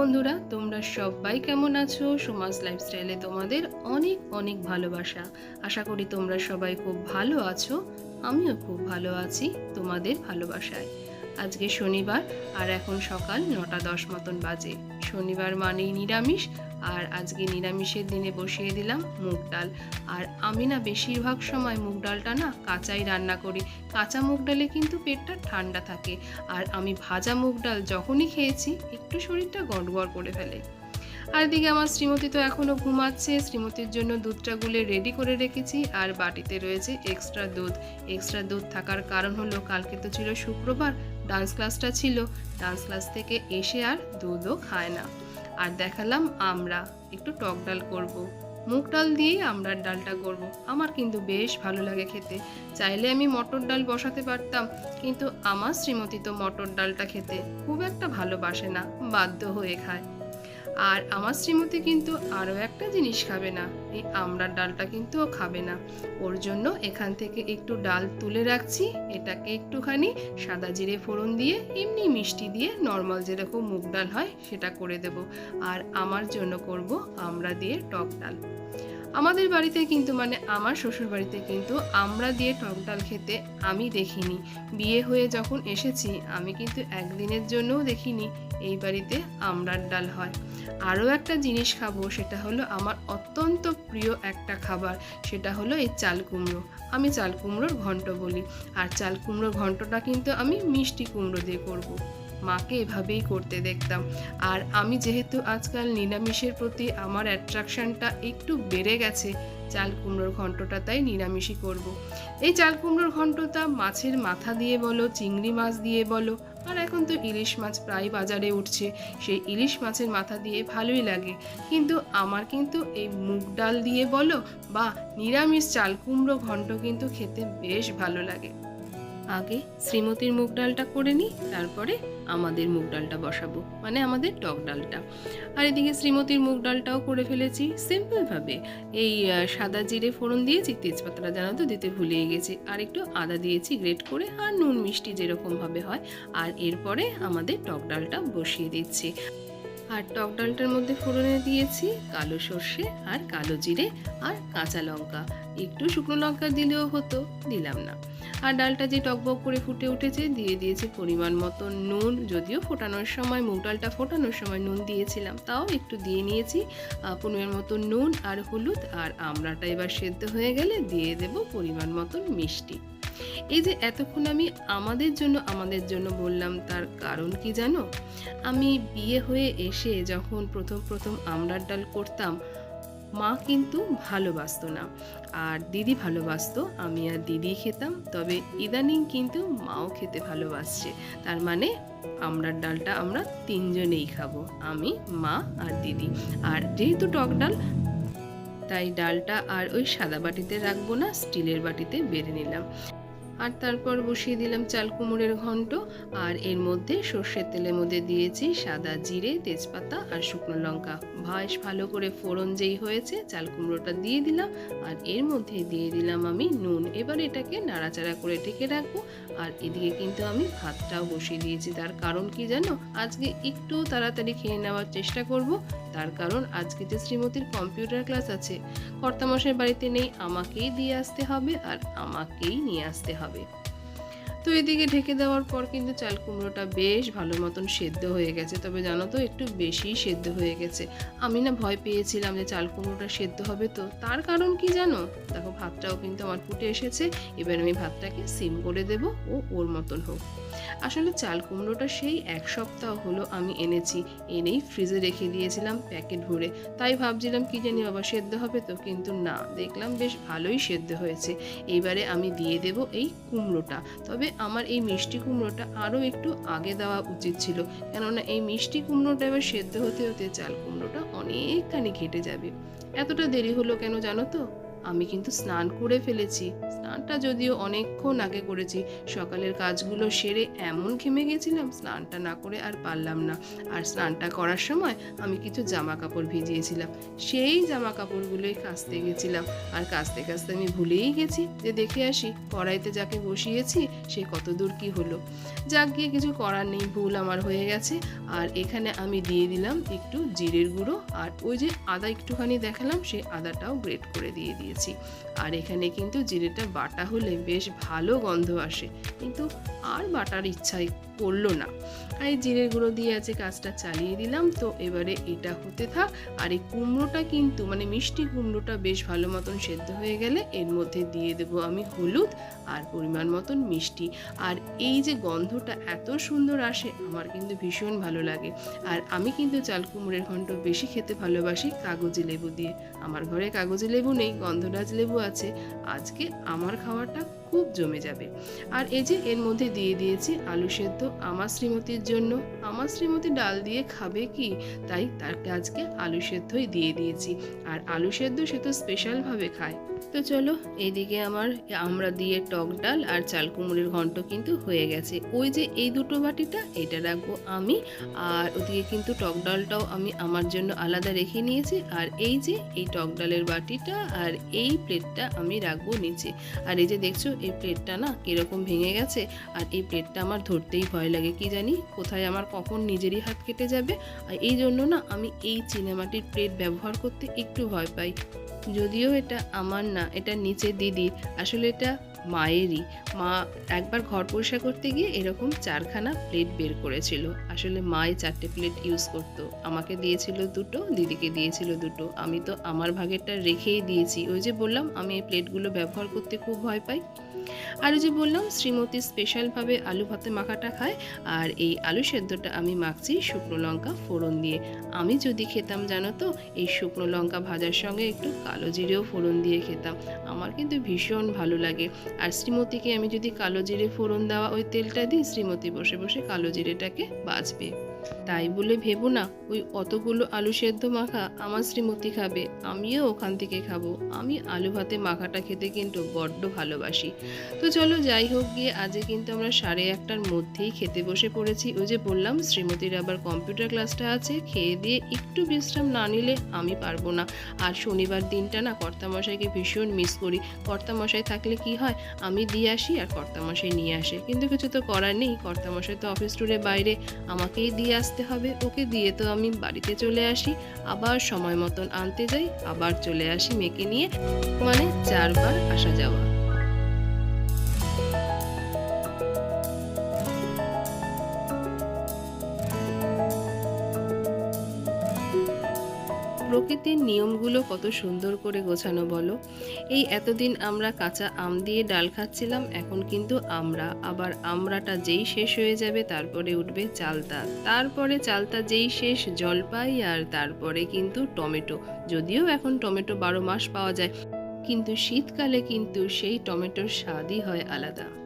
বন্ধুরা, তোমরা সবাই কেমন আছো? সমাজ লাইফস্টাইলে তোমাদের অনেক অনেক ভালোবাসা। আশা করি তোমরা সবাই খুব ভালো আছো। আমিও খুব ভালো আছি তোমাদের ভালোবাসায়। আজকে শনিবার, আর এখন সকাল নটা দশ মতন বাজে। শনিবার মানেই নিরামিষ। আর আজকে নিরামিষের দিনে বসিয়ে দিলাম মুগ ডাল। আর আমি না বেশিরভাগ সময় মুগ ডালটা না কাঁচাই রান্না করি। কাঁচা মুগ ডালে কিন্তু পেটটা ঠান্ডা থাকে। আর আমি ভাজা মুগ ডাল যখনই খেয়েছি, একটু শরীরটা গড়গড় করে ফেলে। আর এদিকে আমার শ্রীমতী তো এখনও ঘুমাচ্ছে। শ্রীমতীর জন্য দুধটা গুলে রেডি করে রেখেছি। আর বাটিতে রয়েছে এক্সট্রা দুধ। এক্সট্রা দুধ থাকার কারণ হলো, কালকে তো ছিল শুক্রবার ডান্স ক্লাসটা ছিল ডান্স ক্লাস থেকে এসে আর দুধও খায় না আর দেখালাম আমরা, একটু টক ডাল করব। মুগ ডাল দিয়েই আমরার ডালটা করব। আমার কিন্তু বেশ ভালো লাগে খেতে চাইলে আমি মটর ডাল বসাতে পারতাম, কিন্তু আমার শ্রীমতী তো মটর ডালটা খেতে খুব একটা ভালোবাসে না, বাধ্য হয়ে খায় আর আমার শ্রীমতী কিন্তু আরও একটা জিনিস খাবে না। এই আমড়ার ডালটা কিন্তু ও খাবে না। ওর জন্য এখান থেকে একটু ডাল তুলে রাখছি। এটাকে একটুখানি সাদা জিরে ফোড়ন দিয়ে, এমনি মিষ্টি দিয়ে নর্মাল যেরকম মুগ ডাল হয় সেটা করে দেব। আর আমার জন্য করব আমড়া দিয়ে টক ডাল। আমাদের বাড়িতে কিন্তু মানে আমার শ্বশুর বাড়িতে কিন্তু আমরা দিয়ে টক ডাল খেতে আমি দেখিনি। বিয়ে হয়ে যখন এসেছি, আমি কিন্তু একদিনের জন্যও দেখিনি এই বাড়িতে আমড়ার ডাল হয়। আরও একটা জিনিস খাব, সেটা হলো আমার অত্যন্ত প্রিয় একটা খাবার, সেটা হলো এই চাল কুমড়ো। আমি চাল কুমড়োর ঘন্ট বলি। আর চাল কুমড়োর ঘন্টটা কিন্তু আমি মিষ্টি কুমড়ো দিয়ে করব। মাকে এভাবেই করতে দেখতাম। আর আমি যেহেতু আজকাল নিরামিষের প্রতি আমার অ্যাট্রাকশনটা একটু বেড়ে গেছে, চাল কুমড়োর ঘন্টটা তাই নিরামিষই করব। এই চাল কুমড়োর ঘন্টটা মাছের মাথা দিয়ে বলো, চিংড়ি মাছ দিয়ে বলো, আর এখন তো ইলিশ মাছ প্রায় বাজারে উঠছে। সেই ইলিশ মাছের মাথা দিয়ে ভালোই লাগে। কিন্তু আমার কিন্তু এই মুগ ডাল দিয়ে বলো, বা নিরামিষ চাল কুমড়ো ঘন্ট কিন্তু খেতে বেশ ভালো লাগে। আগে শ্রীমতীর মুগ ডালটা করে নিই, তারপরে আমাদের মুগ ডালটা বসাবো মানে আমাদের টক ডালটা। আর এদিকে শ্রীমতীর মুগ ডালটাও করে ফেলেছি সিম্পলভাবে এই সাদা জিরে ফোড়ন দিয়েছি, তেজপাতাটা জানো তো দিতে ভুলিয়ে গেছি। আর একটু আদা দিয়েছি গ্রেট করে, আর নুন মিষ্টি যেরকমভাবে হয়। আর এরপরে আমাদের টক ডালটা বসিয়ে দিচ্ছি। আর টক ডালটার মধ্যে ফোড়নে দিয়েছি কালো সর্ষে আর কালো জিরে আর কাঁচা লঙ্কা। একটু শুকনো লঙ্কা দিলেও হতো, দিলাম না। আর ডালটা যে টকবক করে ফুটে উঠেছে, দিয়ে দিয়েছি পরিমাণ মতো নুন। যদিও ফোটানোর সময়, মুগ ডালটা ফোটানোর সময় নুন দিয়েছিলাম, তাও একটু দিয়ে নিয়েছি। পরিমাণ মতো নুন আর হলুদ আর আমড়াটা এবার সেদ্ধ হয়ে গেলে দিয়ে দেব পরিমাণ মতন মিষ্টি। এই যে এতক্ষণ আমি আমাদের জন্য আমাদের জন্য বললাম, তার কারণ কি জানো? আমি বিয়ে হয়ে এসে যখন প্রথম প্রথম আমড়ার ডাল করতাম, মা কিন্তু ভালোবাসতো না। আর দিদি ভালোবাসতো, আমি আর দিদি খেতাম। তবে ইদানিং কিন্তু মাও খেতে ভালোবাসছে। তার মানে আমরার ডালটা আমরা তিনজনেই খাব, আমি, মা আর দিদি। আর যেহেতু টক ডাল, তাই ডালটা আর ওই সাদা বাটিতে রাখব না, স্টিলের বাটিতে বেড়ে নিলাম। আর তারপর বসিয়ে দিলাম চাল কুমড়ের ঘন্ট, আর এর মধ্যে সর্ষের তেলের মধ্যে দিয়েছি সাদা জিরে, তেজপাতা আর শুকনো লঙ্কা। বেশ ভালো করে ফোড়ন যেই হয়েছে, চাল কুমড়োটা দিয়ে দিলাম, আর এর মধ্যে দিয়ে দিলাম আমি নুন। এবার এটাকে নাড়াচাড়া করে ঢেকে রাখব, আর এদিকে কিন্তু আমি ভাতটাও বসিয়ে দিয়েছি। তার কারণ কি জানো? আজকে একটু তাড়াতাড়ি খেয়ে নেওয়ার চেষ্টা করব। তার কারণ আজকে যে শ্রীমতীর কম্পিউটার ক্লাস আছে, কর্তামশাই বাড়িতে নেই, আমাকেই দিয়ে আসতে হবে আর আমাকেই নিয়ে আসতে হবে। hobby. তো এদিকে ঢেকে দেওয়ার পর কিন্তু চাল কুমড়োটা বেশ ভালো মতন সেদ্ধ হয়ে গেছে। তবে জানো তো, একটু বেশিই সেদ্ধ হয়ে গেছে। আমি না ভয় পেয়েছিলাম যে চাল কুমড়োটা সেদ্ধ হবে তো। তার কারণ কি জানো? দেখো, ভাতটাও কিন্তু আমার ফুটে এসেছে। এবার আমি ভাতটাকে সিম করে দেব ও ওর মতন হোক। আসলে চাল কুমড়োটা সেই এক সপ্তাহ হলো আমি এনেছি। এনেই ফ্রিজে রেখে দিয়েছিলাম প্যাকেট ভরে। তাই ভাবছিলাম, কি জানি বাবা সেদ্ধ হবে তো? কিন্তু না, দেখলাম বেশ ভালোই সেদ্ধ হয়েছে। এইবারে আমি দিয়ে দেব এই কুমড়োটা। তবে আমার এই মিষ্টি কুমড়োটা আরও একটু আগে দেওয়া উচিত ছিল। কেননা এই মিষ্টি কুমড়োটা এবার সেদ্ধ হতে হতে চাল কুমড়োটা অনেকখানি ঘেটে যাবে। এতটা দেরি হলো কেন জানো তো? আমি কিন্তু স্নান করে ফেলেছি। স্নানটা যদিও অনেকক্ষণ আগে করেছি। সকালের কাজগুলো সেরে এমন ঘেমে গেছিলাম, স্নানটা না করে আর পারলাম না। আর স্নানটা করার সময় আমি কিছু জামা কাপড় ভিজিয়েছিলাম। সেই জামা কাপড়গুলোই কাচতে গেছিলাম। আর কাচতে কাচতে আমি ভুলেই গেছি যে দেখে আসি, কড়াইতে যাকে বসিয়েছি, সে কত দূর কি হলো। যাক, গিয়ে কিছু করার নেই, ভুল আমার হয়ে গেছে। আর এখানে আমি দিয়ে দিলাম একটু জিরের গুঁড়ো। আর ওই যে আদা একটুখানি দেখালাম সেই আদাটাও গ্রেট করে দিয়ে দিয়েছি। আর এখানে কিন্তু জিরেটা বাটা হলে বেশ ভালো গন্ধ আসে, কিন্তু আর বাটার ইচ্ছাই করল না। এই জিরের গুঁড়ো দিয়ে আছে কাজটা চালিয়ে দিলাম, তো এবারে এটা হতে থাক। আর এই কুমড়োটা কিন্তু মানে মিষ্টি কুমড়োটা বেশ ভালো মতন সেদ্ধ হয়ে গেলে এর মধ্যে দিয়ে দেবো আমি হলুদ আর পরিমাণ মতন মিষ্টি। আর এই যে গন্ধটা এত সুন্দর আসে, আমার কিন্তু ভীষণ ভালো লাগে। আর আমি কিন্তু চাল কুমড়োর ঘন্ট বেশি খেতে ভালোবাসি, কাগজি লেবু দিয়ে। আমার ঘরে কাগজি লেবু নেই, গন্ধরাজ লেবু আছে। আজকে আমার খাওয়াটা খুব জমে যাবে। আর এই যে এর মধ্যে দিয়ে দিয়েছি আলু সেদ্ধ, আমার শ্রীমতীর জন্য। আমার শ্রীমতী ডাল দিয়ে খাবে কি? তাই তাকে আজকে আলু সেদ্ধই দিয়ে দিয়েছি। আর আলু সেদ্ধ সে তো স্পেশালভাবে খায়। তো চলো, এইদিকে আমার আমরা দিয়ে টক ডাল আর চাল কুমড়োর ঘন্ট কিন্তু হয়ে গেছে। ওই যে এই দুটো বাটিটা, এটা রাখব আমি। আর ওদিকে কিন্তু টক ডালটাও আমি আমার জন্য আলাদা রেখে নিয়েছি। আর এই যে এই টক ডালের বাটিটা আর এই প্লেটটা আমি রাখব নিচে। আর এই যে দেখছ এই প্লেটটা না কীরকম ভেঙে গেছে আর এই প্লেটটা আমার ধরতেই ভয় লাগে, কি জানি? কোথায় আমার কখন নিজেরই হাত কেটে যাবে? আর এই জন্য না আমি এই চিনেমাটির প্লেট ব্যবহার করতে একটু ভয় পাই। যদিও এটা আমার না, এটা নিচে দিদির। আসলে এটা মায়েরই। মা একবার ঘর পরিষ্কার করতে গিয়ে এরকম চারখানা প্লেট বের করেছিল। আসলে মাই চারটে প্লেট ইউজ করতো। আমাকে দিয়েছিল দুটো, দিদিকে দিয়েছিল দুটো। আমি তো আমার ভাগেরটা রেখেই দিয়েছি। ওই যে বললাম, আমি এই প্লেটগুলো ব্যবহার করতে খুব ভয় পাই। আর যে বললাম, শ্রীমতী স্পেশালভাবে আলু ভাতে মাখাটা খায়, আর এই আলু সেদ্ধটা আমি মাখছি শুকনো লঙ্কা ফোড়ন দিয়ে। আমি যদি খেতাম, জানো তো, এই শুকনো লঙ্কা ভাজার সঙ্গে একটু কালো জিরেও ফোড়ন দিয়ে খেতাম। আমার কিন্তু ভীষণ ভালো লাগে। আর শ্রীমতীকে আমি যদি কালো জিরে ফোড়ন দেওয়া ওই তেলটা দিই, শ্রীমতী বসে বসে কালো জিরেটাকে বাজবে। তাই বলে ভেবো না, ওই অতগুলো আলু সেদ্ধ মাখা আমার শ্রীমতী খাবে, আমিও ওখান থেকে খাব। আমি আলু ভাতে মাখাটা খেতে কিন্তু বড্ড ভালোবাসি। তো চলো যাই হোক গিয়ে, আজকে কিন্তু আমরা সাড়ে একটার মধ্যেই খেতে বসে পড়েছি। ওই যে বললাম, শ্রীমতীর আবার কম্পিউটার ক্লাসটা আছে, খেয়ে দিয়ে একটু বিশ্রাম না নিলে আমি পারব না। আর শনিবার দিনটা না, কর্তামশাইকে ভীষণ মিস করি। কর্তামশাই থাকলে কি হয়, আমি দিয়ে আসি আর কর্তামশাই নিয়ে আসে। কিন্তু কিছু তো করার নেই, কর্তামশাই তো অফিস ট্যুরে বাইরে, আমাকেই দিয়ে আসতে হবে, ওকে দিয়ে তো আমি বাড়িতে চলে আসি। আবার সময় মতন আনতে যাই, আবার চলে আসি মেয়েকে নিয়ে। মানে চারবার আসা যাওয়া। প্রকৃতির নিয়মগুলো কত সুন্দর করে গোছানো বলো। এই এতদিন আমরা কাঁচা আম দিয়ে ডাল খাচ্ছিলাম, এখন কিন্তু আমরা। আবার আমরাটা যেই শেষ হয়ে যাবে, তারপরে উঠবে চালতা। তারপরে চালতা যেই শেষ, জলপাই আর তারপরে কিন্তু টমেটো। যদিও এখন টমেটো বারো মাস পাওয়া যায়, কিন্তু শীতকালে কিন্তু সেই টমেটোর স্বাদই হয় আলাদা।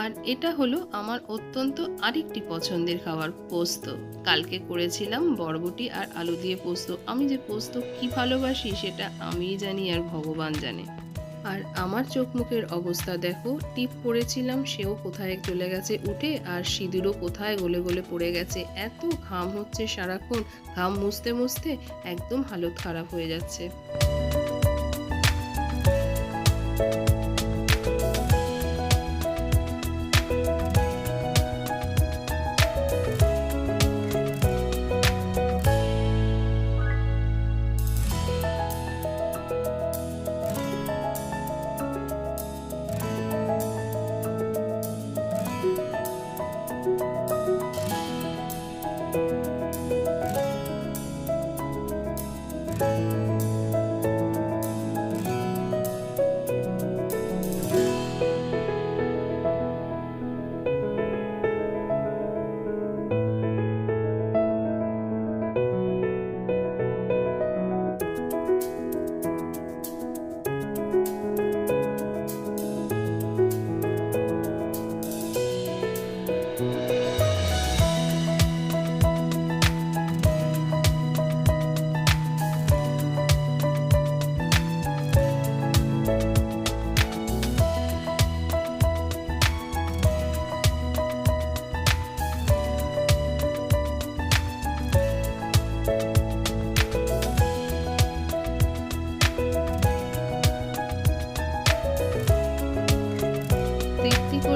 আর এটা হলো আমার অত্যন্ত আরেকটি পছন্দের খাবার, পোস্ত। কালকে করেছিলাম বরবটি আর আলু দিয়ে পোস্ত। আমি যে পোস্ত কি ভালোবাসি সেটা আমিই জানি আর ভগবান জানে। আর আমার চোখ মুখের অবস্থা দেখো, টিপ পড়েছিলাম, সেও কোথায় চলে গেছে উঠে আর সিঁদুরও কোথায় গলে গলে পড়ে গেছে। এত ঘাম হচ্ছে সারাক্ষণ, ঘাম মুছতে মুছতে একদম হালত খারাপ হয়ে যাচ্ছে। Bye.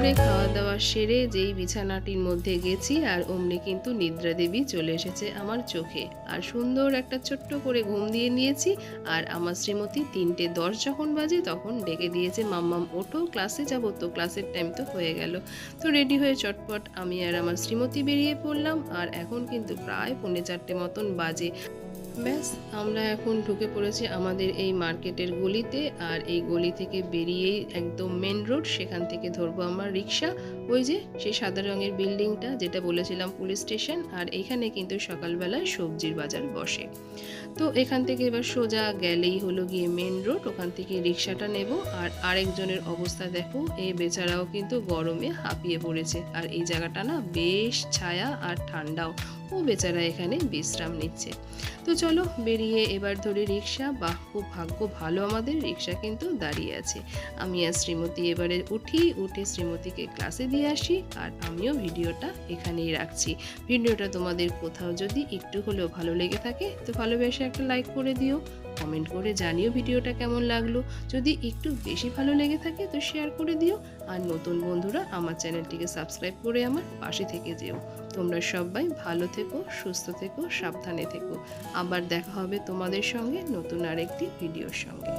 করে খাওয়া দাওয়া সেরে যেই বিছানাটির মধ্যে গেছি আর অমনি কিন্তু নিদ্রা দেবী চলে এসেছে আমার চোখে। আর সুন্দর একটা ছোট্ট করে ঘুম দিয়ে নিয়েছি আর আমার শ্রীমতী তিনটে দশ যখন বাজে তখন ডেকে দিয়েছে, মাম্মাম, ওঠো, ক্লাসে যাব তো, ক্লাসের টাইম তো হয়ে গেল। তো রেডি হয়ে চটপট আমি আর আমার শ্রীমতী বেরিয়ে পড়লাম আর এখন কিন্তু প্রায় পৌনে চারটে মতন বাজে। ব্যাস, আমরা এখন ঢুকে পড়েছি আমাদের এই মার্কেটের গলিতে আর এই গলি থেকে বেরিয়েই একদম মেন রোড সেখান থেকে ধরবো আমার রিক্সা। ওই যে, সেই সাদা রঙের বিল্ডিংটা, যেটা বলেছিলাম পুলিশ স্টেশন, আর এখানে কিন্তু সকালবেলায় সবজির বাজার বসে। তো এখান থেকে এবার সোজা গেলেই হলো গিয়ে মেন রোড ওখান থেকে রিক্সাটা নেব, আর আরেকজনের অবস্থা দেখো এই বেচারাও কিন্তু গরমে হাঁপিয়ে পড়েছে। আর এই জায়গাটা না বেশ ছায়া আর ঠান্ডাও, ও বেচারা এখানে বিশ্রাম নিচ্ছে। তো চলো বেরিয়ে এবার ধরে রিক্সা, বাহ, খুব ভাগ্য ভালো আমাদের, রিক্সা কিন্তু দাঁড়িয়ে আছে। আমি আর শ্রীমতী এবারে উঠি, উঠে শ্রীমতীকে ক্লাসে দিয়ে আসি আর আমিও ভিডিওটা এখানেই রাখছি। ভিডিওটা তোমাদের কোথাও যদি একটু হলেও ভালো লেগে থাকে, তো ভালোবেসে একটা লাইক করে দিও কমেন্ট করে জানিও ভিডিওটা কেমন লাগল। যদি একটু বেশি ভালো লেগে থাকে, তো শেয়ার করে দিও। আর নতুন বন্ধুরা, আমার চ্যানেলটিকে সাবস্ক্রাইব করে আমার পাশে থেকে যেও। তোমরা সবাই ভালো থেকো, সুস্থ থেকো, সাবধানে থেকো। আবার দেখা হবে তোমাদের সঙ্গে নতুন আরেকটি ভিডিওর সঙ্গে।